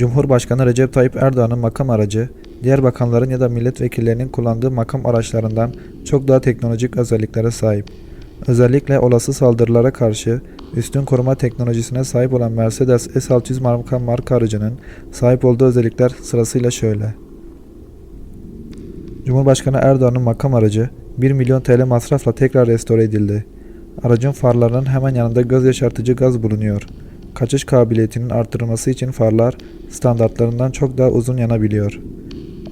Cumhurbaşkanı Recep Tayyip Erdoğan'ın makam aracı, diğer bakanların ya da milletvekillerinin kullandığı makam araçlarından çok daha teknolojik özelliklere sahip. Özellikle olası saldırılara karşı üstün koruma teknolojisine sahip olan Mercedes S600 marka marka aracının sahip olduğu özellikler sırasıyla şöyle. Cumhurbaşkanı Erdoğan'ın makam aracı 1 milyon TL masrafla tekrar restore edildi. Aracın farlarının hemen yanında göz yaşartıcı gaz bulunuyor. Kaçış kabiliyetinin artırılması için farlar standartlarından çok daha uzun yanabiliyor.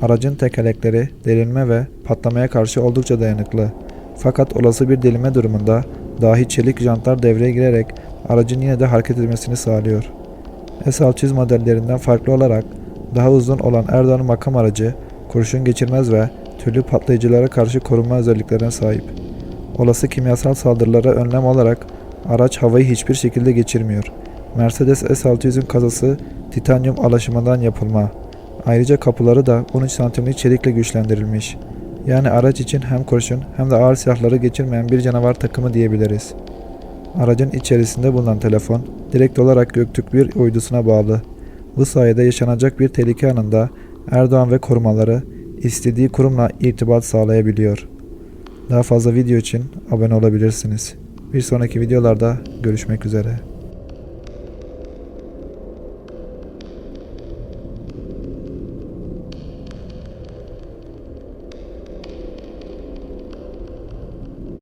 Aracın tekerlekleri delinme ve patlamaya karşı oldukça dayanıklı. Fakat olası bir delime durumunda dahi çelik jantlar devreye girerek aracın yine de hareket etmesini sağlıyor. S600 modellerinden farklı olarak daha uzun olan Erdoğan makam aracı kurşun geçirmez ve türlü patlayıcılara karşı korunma özelliklerine sahip. Olası kimyasal saldırılara önlem olarak araç havayı hiçbir şekilde geçirmiyor. Mercedes S600'ün kasası titanyum alaşımından yapılma. Ayrıca kapıları da 13 santimlik çelikle güçlendirilmiş. Yani araç için hem kurşun hem de ağır silahları geçirmeyen bir canavar takımı diyebiliriz. Aracın içerisinde bulunan telefon direkt olarak Göktürk bir uydusuna bağlı. Bu sayede yaşanacak bir tehlike anında Erdoğan ve korumaları istediği kurumla irtibat sağlayabiliyor. Daha fazla video için abone olabilirsiniz. Bir sonraki videolarda görüşmek üzere.